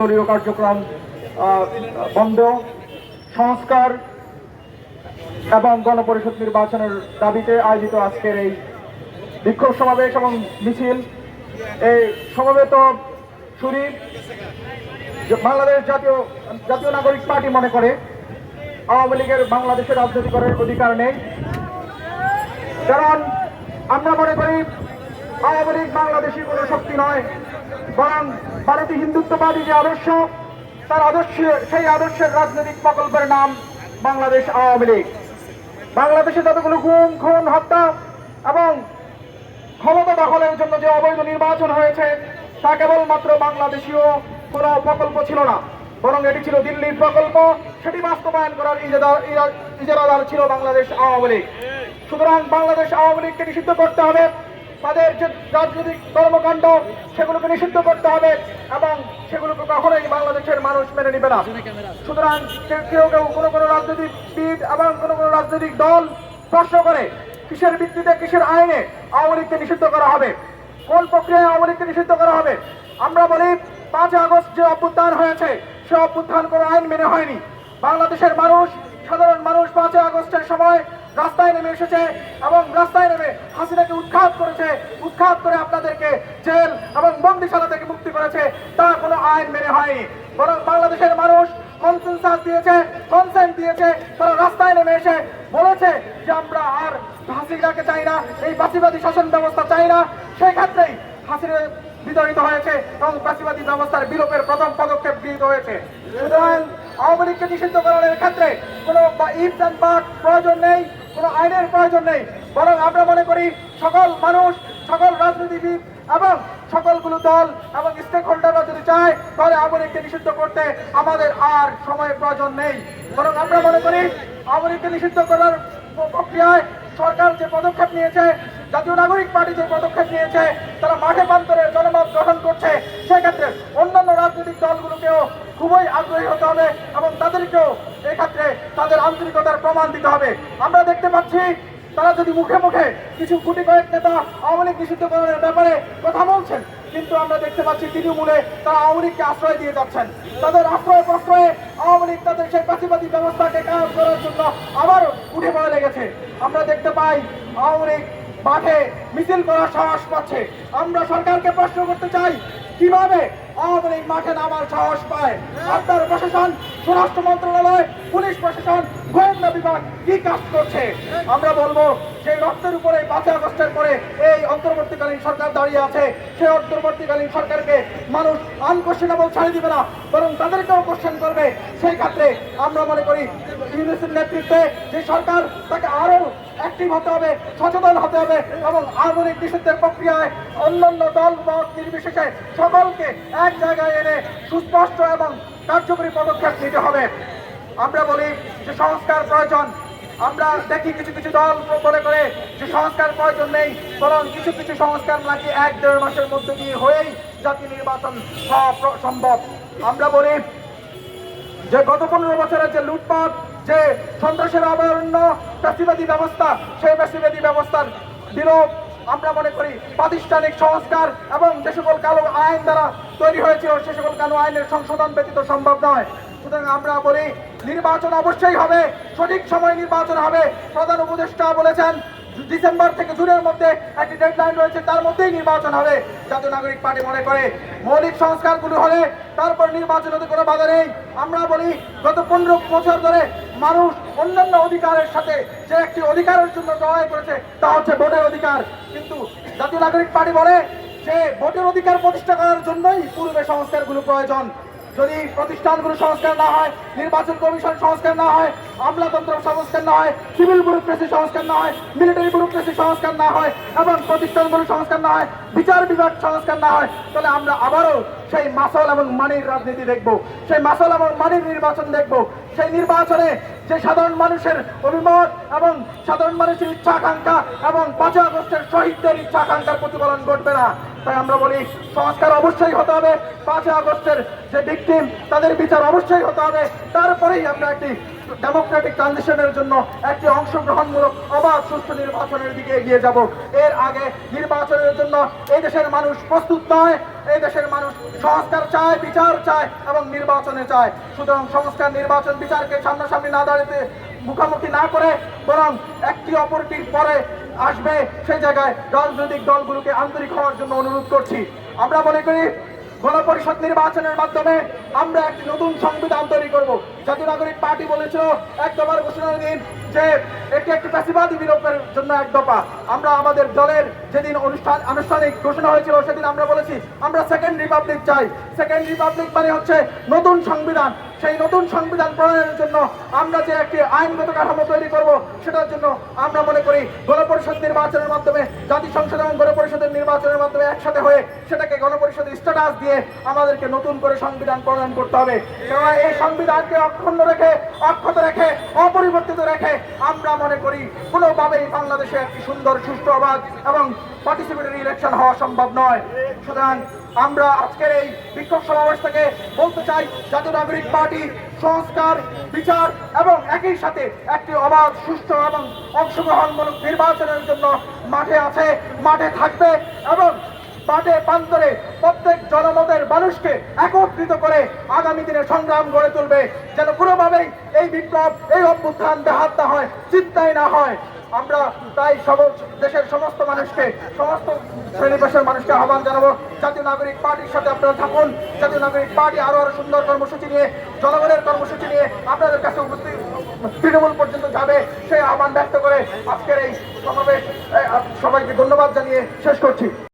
দলীয় কার্যক্রম বন্ধ, সংস্কার এবং গণপরিষদ নির্বাচনের দাবিতে আয়োজিত আজকের এই বিক্ষোভ সমাবেশ এবং মিছিল। এই সমবেত শুরি বাংলাদেশ জাতীয় জাতীয় নাগরিক পার্টি মনে করে, আওয়ামী লীগের বাংলাদেশের রাজনীতি করার অধিকার নেই। কারণ আমরা মনে করি আওয়ামী লীগ বাংলাদেশি কোনো শক্তি নয়, বরং ভারতীয় হিন্দুত্ববাদী যে আদর্শ, তার আদর্শ, সেই আদর্শের রাজনৈতিক প্রকল্পের নাম বাংলাদেশ আওয়ামী লীগ। বাংলাদেশে যতগুলো গুম, খুন, হত্যা এবং ক্ষমতা দখলের জন্য যে অবৈধ নির্বাচন হয়েছে, তা কেবলমাত্র বাংলাদেশীয় কোনো প্রকল্প ছিল না, বরং এটি ছিল দিল্লির প্রকল্প। সেটি বাস্তবায়ন করার ইজারা- ইজারাদার ছিল বাংলাদেশ আওয়ামী লীগ। সুতরাং বাংলাদেশ আওয়ামী লীগকে নিষিদ্ধ করতে হবে। তাদের যে রাজনৈতিক কর্মকাণ্ড, সেগুলোকে নিষিদ্ধ করতে হবে এবং সেগুলোকে কখনোই বাংলাদেশের মানুষ মেনে নেবে না। সুতরাং কেউ কেউ কোনো কোনো রাজনৈতিকবিদ এবং কোনো কোনো রাজনৈতিক দল প্রশ্ন করে, কিসের ভিত্তিতে, কিসের আইনে আওয়ামী নিষিদ্ধ করা হবে? কোন প্রক্রিয়ায় আওয়ামী নিষিদ্ধ করা হবে? আমরা বলি পাঁচ আগস্ট যে অভ্যুত্থান হয়েছে, সে অভ্যুত্থান কোনো আইন মেনে হয়নি। বাংলাদেশের মানুষ সাধারণ মানুষ পাঁচই আগস্টের সময় রাস্তায় নেমে এসেছে এবং রাস্তায় নেমে হাসিনাকে উৎখাত করেছে, উৎখাত করে আপনাদেরকে জেল এবং বন্দিশালা থেকে মুক্তি করেছে, তা কোনো আইন মেনে হয়নি। বরং বাংলাদেশের মানুষ কনসেন্সাস দিয়েছে কনসেন্ট দিয়েছে, তারা রাস্তায় নেমে এসে বলেছে যে আমরা আর হাসিনাকে চাই না, এই বাসিবাদী শাসন ব্যবস্থা চাই না। সেই ক্ষেত্রেই হাসিনা বিতরিত হয়েছে এবং বাসিবাদী ব্যবস্থার বিলোপের প্রথম পদক্ষেপ গৃহীত হয়েছে। সুতরাং আওয়ামী লীগকে নিষিদ্ধ করার ক্ষেত্রে কোনো ইফ বাট প্রয়োজন নেই, কোনো আইনের প্রয়োজন নেই। বরং আমরা মনে করি সকল মানুষ, সকল রাজনীতিবিদ এবং সকলগুলো দল এবং স্টেক হোল্ডাররা যদি চায়, তাহলে আওয়ামী লীগকে নিষিদ্ধ করতে আমাদের আর সময়ের প্রয়োজন নেই। বরং আমরা মনে করি আওয়ামী লীগকে নিষিদ্ধ করার প্রক্রিয়ায় সরকার যে পদক্ষেপ নিয়েছে জাতীয় নাগরিক পার্টি যে পদক্ষেপ নিয়েছে, তারা মাঠে প্রান্তরে জনমত গঠন করছে, সেক্ষেত্রে অন্যান্য রাজনৈতিক দলগুলোকেও খুবই আগ্রহী হতে হবে এবং তাদেরকেও এক্ষেত্রে তাদের আন্তরিকতার প্রমাণ দিতে হবে। আমরা দেখতে পাচ্ছি, তারা যদি মুখে মুখে কিছু গুটি কয়েক নেতা আওয়ামী লীগ নিষিদ্ধ করার ব্যাপারে কথা বলছেন, কিন্তু আমরা দেখতে পাচ্ছি তৃণমূলে তারা আওয়ামী লীগকে আশ্রয় দিয়ে যাচ্ছেন। তাদের আশ্রয় প্রশ্রয়ে আওয়ামী লীগ তাদের সেই প্রাচীবাদী ব্যবস্থাকে কায়ম করার জন্য আবারও উঠে পড়ে লেগেছে। আমরা দেখতে পাই, আওয়ামী লীগ মাঠে মিছিল করার সাহস পাচ্ছে। আমরা সরকারকে প্রশ্ন করতে চাই কীভাবে আওয়ামী লীগ মাঠে নামার সাহস পায়। আপনার প্রশাসন, স্বরাষ্ট্র মন্ত্রণালয়, পুলিশ প্রশাসন, গোয়েন্দা বিভাগ কি কাজ করছে? আমরা বলব সেই রক্তের উপরে পাঁচই আগস্টের পরে এই অন্তর্বর্তীকালীন সরকার দাঁড়িয়ে আছে সেই অন্তর্বর্তীকালীন সরকারকে মানুষ আনকোশ্চেনেবল ছাড়ে দিবে না, বরং তাদেরকেও কোশ্চেন করবে। সেই ক্ষেত্রে আমরা মনে করি ইউনিসের নেতৃত্বে যে সরকার, তাকে আরও অ্যাক্টিভ হতে হবে, সচেতন হতে হবে এবং আধুনিক নিষিদ্ধের প্রক্রিয়ায় অন্যান্য দল মত নির্বিশেষে সকলকে এক জায়গায় এনে সুস্পষ্ট এবং কার্যকরী পদক্ষেপ নিতে হবে। আমরা বলি যে সংস্কার প্রয়োজন। আমরা দেখি কিছু কিছু দল মনে করে যে সংস্কার প্রয়োজন নেই, বরং কিছু কিছু সংস্কার নাকি এক দেড় মাসের মধ্যে দিয়ে হয়েই জাতীয় নির্বাচন সম্ভব। আমরা বলি যে গত পনেরো বছরের যে লুটপাট, যে সন্ত্রাসের অভয়ারণ্য ফ্যাসিবাদী ব্যবস্থা, সেই ফ্যাসিবাদী ব্যবস্থার বিলোপ আমরা মনে করি প্রাতিষ্ঠানিক সংস্কার এবং যে সকল কালো আইন দ্বারা তৈরি হয়েছিল সে সকল কালো আইনের সংশোধন ব্যতীত সম্ভব নয়। সুতরাং আমরা বলি, নির্বাচন অবশ্যই হবে, সঠিক সময় নির্বাচন হবে। প্রধান উপদেষ্টা বলেছেন, ডিসেম্বর থেকে জুনের মধ্যে একটি ডেডলাইন রয়েছে, তার মধ্যেই নির্বাচন হবে। জাতীয় নাগরিক পার্টি মনে করে, মৌলিক সংস্কারগুলো হলে তারপর নির্বাচন হতে কোনো বাধা নেই। আমরা বলি, গত পনেরো বছর ধরে মানুষ অন্যান্য অধিকারের সাথে যে একটি অধিকারের জন্য লড়াই করেছে, তা হচ্ছে ভোটের অধিকার। কিন্তু জাতীয় নাগরিক পার্টি বলে যে ভোটের অধিকার প্রতিষ্ঠা করার জন্যই পূর্বে সংস্কারগুলো প্রয়োজন। যদি প্রতিষ্ঠানগুলো সংস্কার না হয়, নির্বাচন কমিশন সংস্কার না হয়, আমলাতন্ত্র সংস্কার না হয়, সিভিল ব্যুরোক্রেসি সংস্কার না হয়, মিলিটারি ব্যুরোক্রেসি সংস্কার না হয় এবং প্রতিষ্ঠানগুলো সংস্কার না হয়, বিচার বিভাগ সংস্কার না হয়, তাহলে আমরা আবারও সেই মাসল এবং মানির রাজনীতি দেখব। সেই মাসল এবং মানির নির্বাচন দেখব। সেই নির্বাচনে যে সাধারণ মানুষের অভিমত এবং সাধারণ মানুষের ইচ্ছা আকাঙ্ক্ষা এবং পাঁচই আগস্টের শহীদদের ইচ্ছা আকাঙ্ক্ষার প্রতিফলন ঘটবে না। তাই আমরা বলি, সংস্কার অবশ্যই হতে হবে। পাঁচই আগস্টের যে ভিকটিম তাদের বিচার অবশ্যই হতে হবে। তারপরেই আমরা একটি ডেমোক্রেটিক ট্রানজিশনের জন্য একটি অংশগ্রহণমূলক অবাধ সুষ্ঠু নির্বাচনের দিকে এগিয়ে যাব। এর আগে নির্বাচনের জন্য এই দেশের মানুষ প্রস্তুত নয়। এই দেশের মানুষ সংস্কার চায়, বিচার চায় এবং নির্বাচনে চায়। সুতরাং সংস্কার, নির্বাচন, বিচারকে সামনাসামনি না দাঁড়াতে মুখোমুখি না করে বরং একটি অপরটির পরে আসবে। সেই জায়গায় রাজনৈতিক দলগুলোকে আন্তরিক হওয়ার জন্য অনুরোধ করছি। আমরা মনে করি গণপরিষদ নির্বাচনের মাধ্যমে আমরা একটি নতুন সংবিধান তৈরি করব। জাতীয় নাগরিক পার্টি বলেছিল, এক দফার ঘোষণার দিন যে এটি একটি প্যাসিবাদী বিলোপের জন্য এক দফা। আমরা আমাদের দলের যেদিন অনুষ্ঠান, আনুষ্ঠানিক ঘোষণা হয়েছিল, সেদিন আমরা বলেছি, আমরা সেকেন্ড রিপাবলিক চাই। সেকেন্ড রিপাবলিক মানে হচ্ছে নতুন সংবিধান। সেই নতুন সংবিধান প্রণয়নের জন্য আমরা যে একটি আইনগত কাঠামো তৈরি করব, সেটার জন্য আমরা মনে করি গণপরিষদ নির্বাচনের মাধ্যমে, জাতি সংসদ এবং গণপরিষদের নির্বাচনের মাধ্যমে একসাথে হয়ে সেটাকে গণপরিষদের স্ট্যাটাস দিয়ে আমাদেরকে নতুন করে সংবিধান প্রণয়ন করতে হবে। কেননা এই সংবিধানকে অক্ষুণ্ণ রেখে, অক্ষত রেখে, অপরিবর্তিত রেখে আমরা মনে করি কোনোভাবেই বাংলাদেশে একটি সুন্দর, সুষ্ঠু অবাধ এবং পার্টিসিপেটরি ইলেকশন হওয়া সম্ভব নয়। সুতরাং আমরা আজকের এই বিক্ষোভ সমাবেশ থেকে বলতে চাই, জাতীয় নাগরিক পার্টি সংস্কার, বিচার এবং একই সাথে একটি অবাধ, সুষ্ঠু এবং অংশগ্রহণমূলক নির্বাচনের জন্য মাঠে আছে, মাঠে থাকবে এবং মাঠে প্রান্তরে প্রত্যেক জনমতের মানুষকে একত্রিত করে আগামী দিনে সংগ্রাম গড়ে তুলবে। যেন কোনোভাবেই এই বিপ্লব, এই অভ্যুত্থান ব্যাহাত না হয়, চিন্তাই না হয়। আমরা তাই সব দেশের সমস্ত মানুষকে, সমস্ত শ্রেণি পেশার মানুষকে আহ্বান জানাব। জাতীয় নাগরিক পার্টির সাথে আপনারা থাকুন। জাতীয় নাগরিক পার্টি আরও আরও সুন্দর কর্মসূচি নিয়ে, জনগণের কর্মসূচি নিয়ে আপনাদের কাছে উপস্থিত তৃণমূল পর্যন্ত যাবে, সেই আহ্বান ব্যক্ত করে আজকের এই সমাবেশ সবাইকে ধন্যবাদ জানিয়ে শেষ করছি।